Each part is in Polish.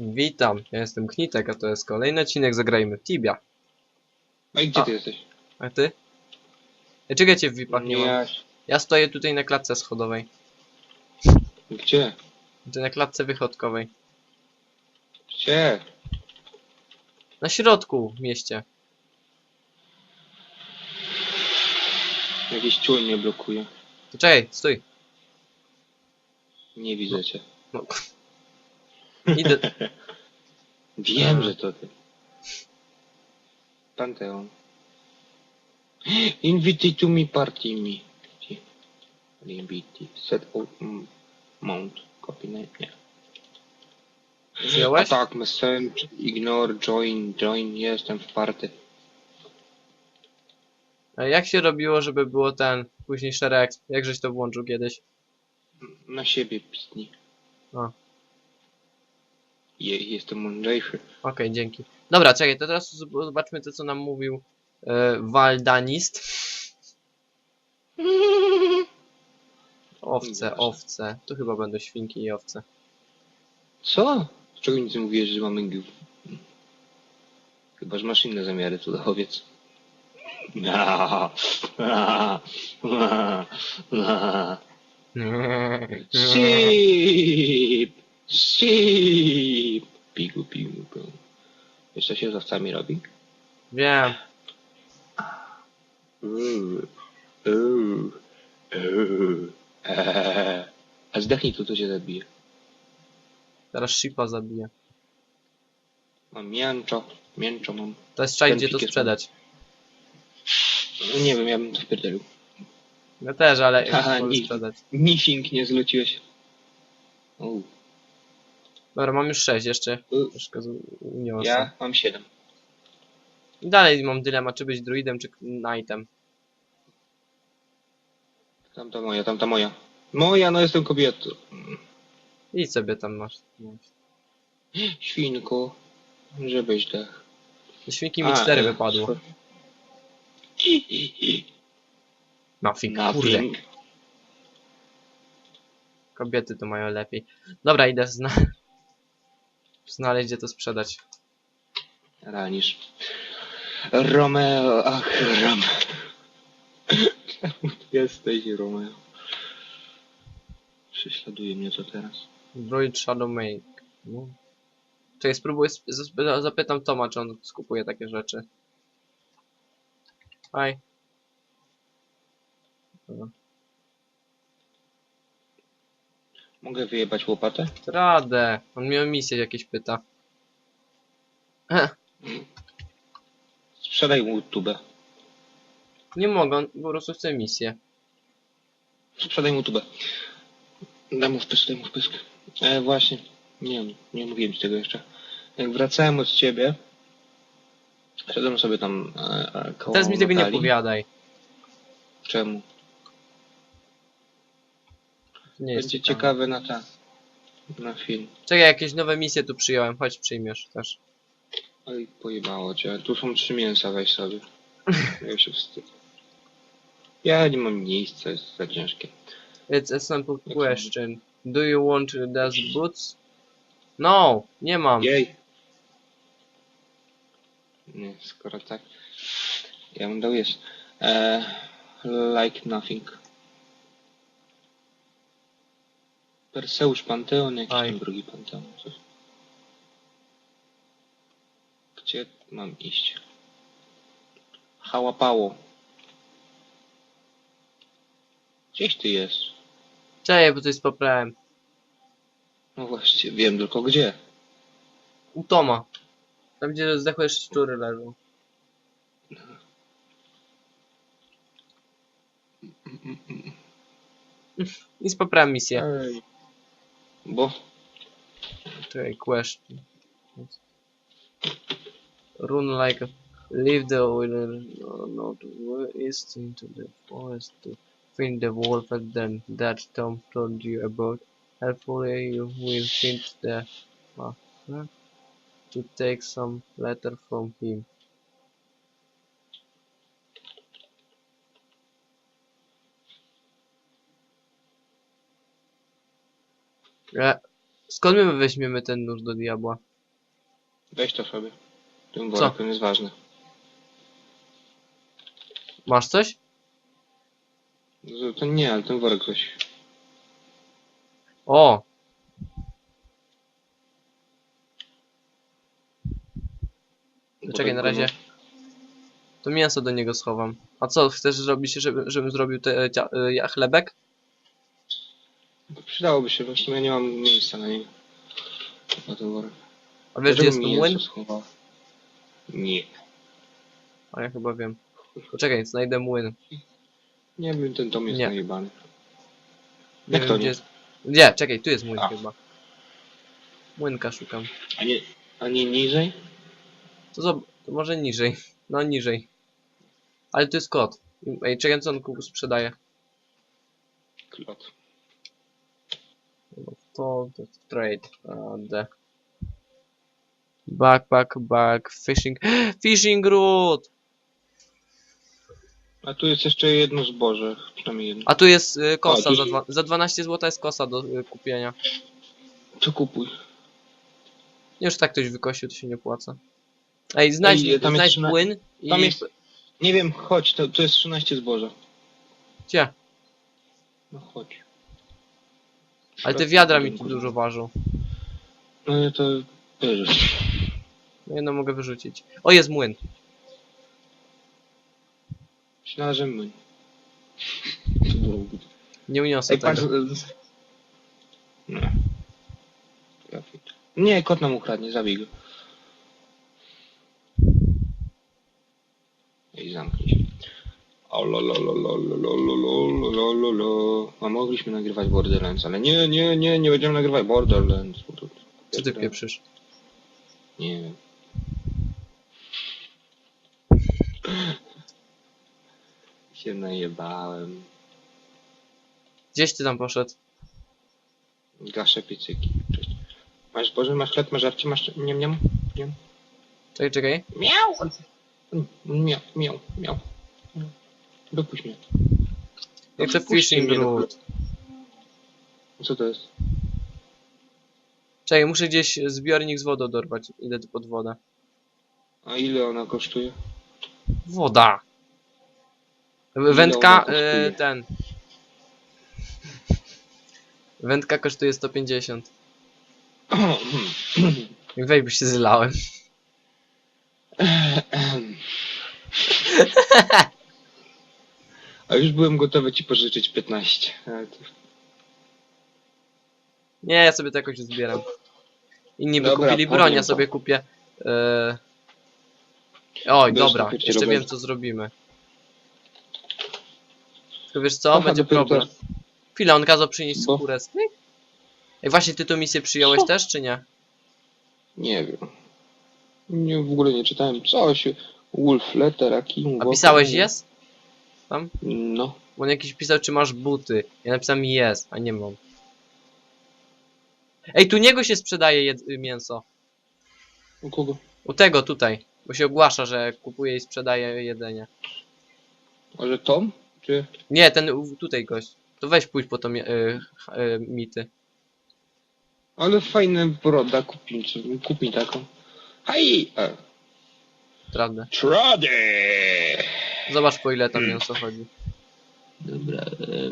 Witam, ja jestem Knitek, a to jest kolejny odcinek Zagrajmy w Tibia. No i gdzie A. ty jesteś? A ty? Ej, czekaj cię w VIP-ach nie ma. ja... Ja stoję tutaj na klatce schodowej. Gdzie? Tutaj na klatce wychodkowej. Gdzie? Na środku w mieście. Jakiś ciul mnie blokuje. To czekaj, stój. Nie widzę cię. No. Idę. Wiem, A. że to ty. Panteon. Invite to me party me. Invite. Set out mount. Copy name. Nie. Wziąłeś? Attack message. Ignore. Join. Join. Jestem w party. A jak się robiło, żeby było ten, później szereg, jak żeś to włączył kiedyś? Na siebie pisni. A. Je, jestem mądrzejszy. Okej, dzięki. Dobra, czekaj, to teraz zob- zobaczmy to, co nam mówił e, Waldanist. Owce, Nieważne. owce. Tu chyba będą świnki i owce. Co? Z czego nic nie mówiłeś, że mamy giów? Chyba, że masz inne zamiary, to dachowiec. Sheep! Sheep! Pigu, pigu, pigu. Wiesz, co się z owcami robi? Wiem. Uuu, uuu, uuu. Eee. A zdechnij tu, to cię zabije. Teraz shipa zabiję. Mam mięczo, mięczo mam. To jest czaj, Ten gdzie to sprzedać. Nie wiem, ja bym to wpierdolił. Ja też, ale mogę nie. sprzedać. Nie zleciłeś. Uuu. Dobra, mam już sześć jeszcze. U. Troszkę z- uniosę. Ja mam 7. I dalej mam dylemat, czy być druidem, czy knightem. Tamta moja, tamta moja. Moja, no jestem kobietą. I sobie tam masz. Świnku, żebyś dech. Świnki mi cztery wypadło. Nothing, kurde. Nothing. Kobiety to mają lepiej. Dobra, idę zna znaleźć, gdzie to sprzedać. Ranisz. Romeo, ach, Rom. Czemu jesteś, Romeo? Prześladuje mnie to teraz. Druid Shadow Make. No. Czekaj, spróbuję, sp zapytam Toma, czy on skupuje takie rzeczy. Aj. Dobra. Mogę wyjebać łopatę? Radę. On mnie o misję jakieś pyta. Sprzedaj mu tubę. Nie mogę, on po prostu chce misję. Sprzedaj mu tubę. Daj mu wpysk, daj mu wpysk. E, właśnie. Nie wiem, nie mówiłem ci tego jeszcze. Jak wracałem od ciebie, szedłem sobie tam e, e, koło Teraz mi tego nie Natalii. opowiadaj. Czemu? Nie jest Będzie ciekawe. ciekawe na ten. Na film. Czekaj, jakieś nowe misje tu przyjąłem. Chodź, przyjmiesz też. Oj, pojebało cię. Tu są trzy mięsa, weź sobie. Ja się wstydzę. Ja nie mam miejsca, jest za ciężkie. It's a simple question. Do you want those boots? No, nie mam. Jej! Nie, skoro tak. Ja bym dał jest. E, like nothing. Perseusz Panteon, jakiś Aj. tam drugi Panteon. Coś. Gdzie mam iść? Hałapało. Gdzieś ty jest? Czekaj, bo to jest poprawiłem. No właśnie, wiem tylko gdzie. U Toma. Tam gdzie zdechłe szczury leżą. I poprawiam misję. Ej. Bo Czekaj, question. Run like a... Leave the oil oh, no, not east into the forest to find the wolf and then that Tom told you about. Hopefully you will find the uh, master to take some letter from him. E, skąd my weźmiemy ten nóż do diabła? Weź to sobie. Ten worek, ten jest ważny. Masz coś? Z- To nie, ale ten worek weź. O! To czekaj, na razie. To mięso do niego schowam. A co, chcesz zrobić, żeby, żebym zrobił te, e, cia, e, ja- chlebek? Przydałoby się, właśnie ja nie mam miejsca na ten worek. A wiesz, gdzie jest mięso młyn? Nie. A ja chyba wiem. Poczekaj, znajdę młyn. Nie wiem, ten dom jest Nie. najebany. Nie Jak wiem, to gdzie nie? jest. Gdzie? Czekaj, tu jest młyn A. chyba. Młynka szukam. A nie, a nie niżej? To, zob- to może niżej. No niżej. Ale to jest kot. Ej, czekaj, co on ku- sprzedaje? Klot. Trade. Uh, the backpack, back, fishing. Fishing root! A tu jest jeszcze jedno zboże, przynajmniej jedno. A tu jest y, kosa. tu Za, dwa, za 12 zł jest kosa do y, kupienia. To kupuj. Już tak ktoś wykosił, to się nie płaca. Ej, znajdź, Ej, tam jest znajdź trzyna- płyn i... Tam jest, nie wiem, chodź, to, to jest 13 zboża. Gdzie? No chodź. Ale te wiadra mi tu dużo ważą. No ja to bierzesz. No jedno mogę wyrzucić. O, jest młyn. Myślałem, że my. Nie uniosę Ej, patrz. tego. z- Nie. Trafik. Nie, kot nam ukradnie, zabij go. Ej, zamknij się. A mogliśmy nagrywać Borderlands, ale nie, nie, nie, nie będziemy nagrywać Borderlands. Co ty pieprzysz? Nie wiem. się najebałem. Gdzieś ty tam poszedł? Gaszę piecyki. Cześć. Masz, Boże, masz chleb, masz żarcie, masz... Nie, nie, nie. Czekaj, czekaj. Miał! Miał, miał, miał. Dopuść mnie. Ja chcę fishing mnie do root. Co to jest? Czekaj, muszę gdzieś zbiornik z wodą dorwać. Idę tu pod wodę. A ile ona kosztuje? Woda! ona Wędka, kosztuje? y, ten. Wędka kosztuje 150. Wej, by się zlałem. A już byłem gotowy ci pożyczyć 15. Ale to... Nie, ja sobie to jakoś zbieram. Inni by Dobra, kupili broń, powiem ja to. sobie kupię. E... Oj, Bierz dobra, najpierw jeszcze wiem co zrobimy. Tylko wiesz co, Aha, będzie dopiero problem. teraz. Chwilę, on kazał przynieść Bo- skórę z tych? Ej, właśnie ty tą misję przyjąłeś też, czy nie? Nie wiem. Nie, w ogóle nie czytałem. Coś. Wolf Letter, Akim. A pisałeś jest? No. Bo on jakiś pisał, czy masz buty. Ja napisałem jest, a nie mam. Ej, tu niego się sprzedaje jed- mięso. U kogo? U tego tutaj. Bo się ogłasza, że kupuje i sprzedaje jedzenie. Może Tom? Czy... Nie, ten u- tutaj gość. To weź pójdź po to mi- y, ch- y, mity. Ale fajne broda, kup mi, kup mi taką. Hej! E. Prawda. Trody! Zobacz po ile tam mięso chodzi. Dobra, e,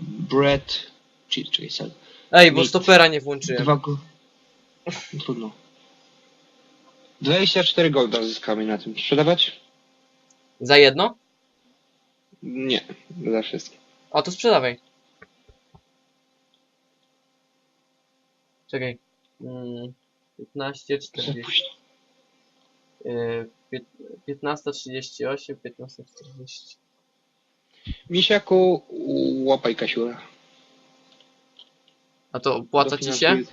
bread... Czy, czekaj, sal. Ej, bo stopera nie włączyłem. Dwa go... Trudno. 24 golda zyskamy na tym. Sprzedawać? Za jedno? Nie, za wszystkie. A to sprzedawaj. Czekaj. Mm, 15, 40. Zapuść. y, pięt- 15, 38, 15, 40. Misiaku, łapaj kasiura. A to opłaca ci się? Dofinansuję-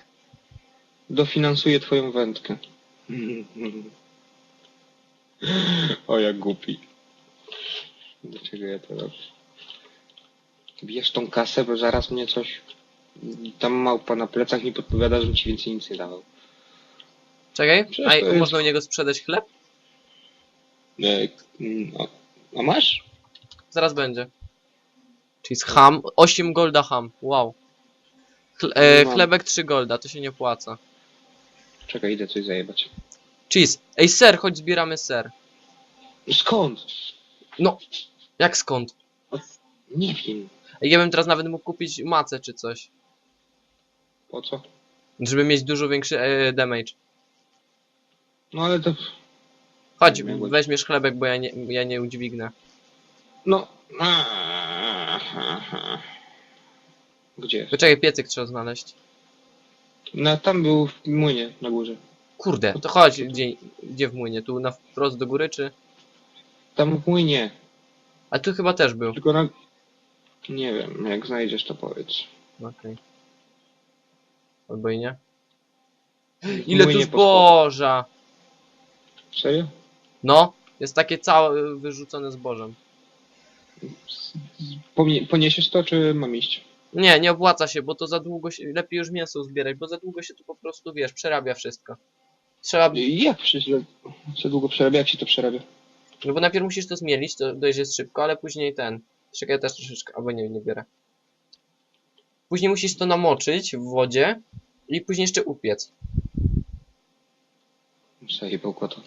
Dofinansuję twoją wędkę. O, jak głupi. Dlaczego ja to robię? Bierz tą kasę, bo zaraz mnie coś... Tam małpa na plecach mi podpowiada, żebym ci więcej nic nie dawał. Czekaj, Przecież a to jest- można u niego sprzedać chleb? E, mm, a, a masz? Zaraz będzie. Czyli z ham, 8 golda ham, wow. Chle, e, mam. chlebek 3 golda, to się nie opłaca. Czekaj, idę coś zajebać. Cheese. Ej, ser, chodź zbieramy ser. Skąd? No, jak skąd? Nie wiem. Ej, ja bym teraz nawet mógł kupić macę czy coś. Po co? Żeby mieć dużo większy e, damage. No ale to... Chodź, weźmiesz chlebek, bo ja nie, ja nie udźwignę. No... Gdzie? Poczekaj, piecyk trzeba znaleźć. No tam był w młynie na górze. Kurde, to chodź, gdzie, gdzie w młynie? Tu na wprost do góry, czy... Tam w młynie. A tu chyba też był. Tylko na... Nie wiem, jak znajdziesz to powiedz. Okej. Albo i nie. Ile tu zboża! schodach. Serio? No, jest takie całe wyrzucone zbożem. Pomie- Poniesiesz to, czy mam iść? Nie, nie opłaca się, bo to za długo się... Lepiej już mięso zbierać, bo za długo się tu po prostu, wiesz, przerabia wszystko. Trzeba... Jak przecież za długo przerabia? Jak się to przerabia? No bo najpierw musisz to zmielić, to dojdziesz szybko, ale później ten... Czekaj, ja też troszeczkę... Albo nie, nie biorę. Później musisz to namoczyć w wodzie i później jeszcze upiec. Zajebał kota.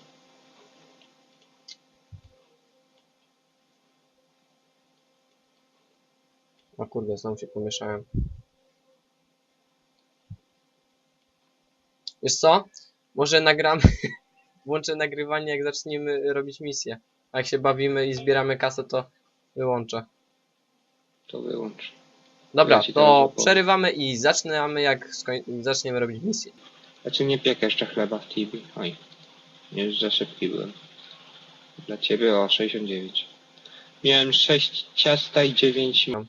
Kurde, znowu się pomieszałem. Wiesz co? Może nagramy... Włączę nagrywanie, jak zaczniemy robić misję. A jak się bawimy i zbieramy kasę, to wyłączę. To wyłącz. Dobra, Ja ci to opowiem. przerywamy i zaczynamy, jak skoń- zaczniemy robić misję. Znaczy nie piekę jeszcze chleba w TV. Oj. Nie już za szybki byłem. Dla ciebie o 69. Miałem 6 ciasta i 9 Mam.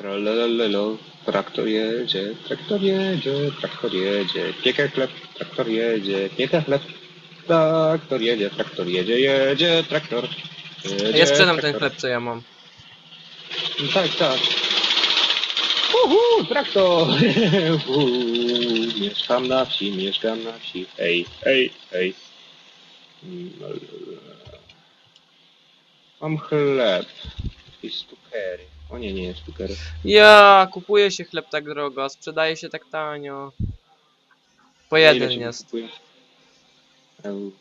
Tralalalalo, traktor jedzie, traktor jedzie, traktor jedzie, piekę chleb, traktor jedzie, piekę chleb, traktor jedzie, traktor jedzie, jedzie, traktor. Jedzie, Ja sprzedam ten chleb, co ja mam. No Tak, tak. Uhu, traktor! Uhu, mieszkam na wsi, mieszkam na wsi. Hej, hej, hej. Mm, Mam chleb i stukery. O nie, nie jest stukery. Ja, kupuje się chleb tak drogo, a sprzedaje się tak tanio. Po jeden jest. kupuję? Eł,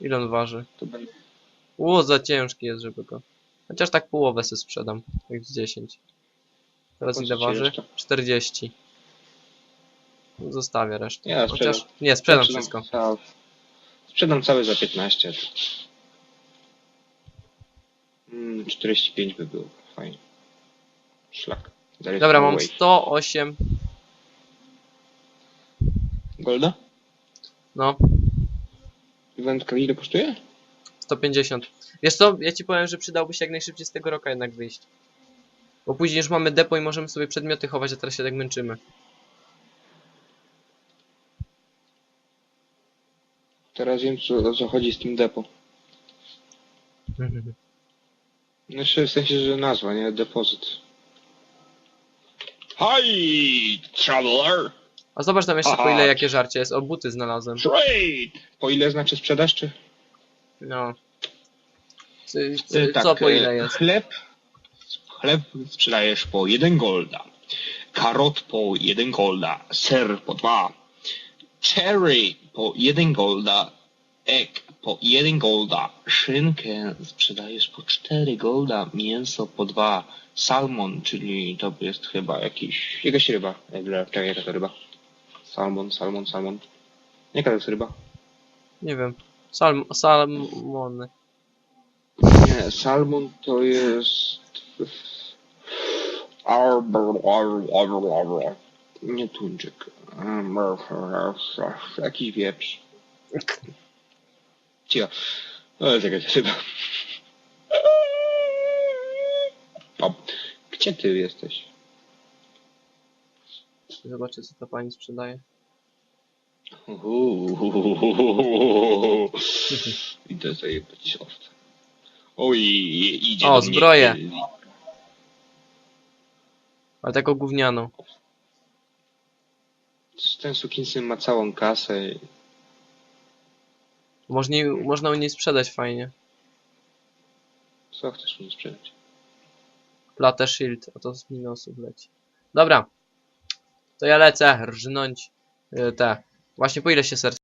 Ile on waży? To będzie... Ło, za ciężki jest, żeby go. Chociaż tak połowę sobie sprzedam. Jak z 10. Teraz ile waży? reszta? 40. Zostawię resztę. Ja Chociaż... sprzedam. Nie, sprzedam wszystko. Cały, sprzedam cały za 15. Mm, 45 by było. Fajnie. Szlak. Dobra, mam wave. 108. Golda? No, Wędka ile kosztuje? 150. Wiesz co, ja ci powiem, że przydałby się jak najszybciej z tego roka jednak wyjść. Bo później już mamy depo i możemy sobie przedmioty chować, a teraz się tak męczymy. Teraz wiem co, o co chodzi z tym depo. Znaczy w sensie, że nazwa, nie? Depozyt. Hi, traveler! A zobacz tam jeszcze po Aha. ile jakie żarcie jest. O, buty znalazłem. Trade! Po ile znaczy sprzedaż, czy? No. Ty, E, ty, tak, co po e, ile jest? Chleb, chleb sprzedajesz po 1 golda. Karot po 1 golda. Ser po 2. Cherry po 1 golda. Egg po 1 golda. Szynkę sprzedajesz po 4 golda. Mięso po 2. Salmon, czyli to jest chyba jakiś... Jakaś ryba. Czekaj, jaka to ryba? Salmon, salmon, salmon. Jaka to jest ryba? Nie wiem. Salm salmony. Nie, salmon to jest... Nie tuńczyk. Jakiś wieprz. Cicho. No jest jakaś ryba. O, gdzie ty jesteś? Zobaczę co ta pani sprzedaje. Uhuhuhuhuhu. Idę zajebać owce. Oj, idzie O, do mnie zbroję. Ale taką gównianą. Ten sukinsyn ma całą kasę. Można, można u niej sprzedać fajnie. Co chcesz mi sprzedać? Platę shield, a to z minusów leci. Dobra. To ja lecę rżnąć y, te. Właśnie po ile się serce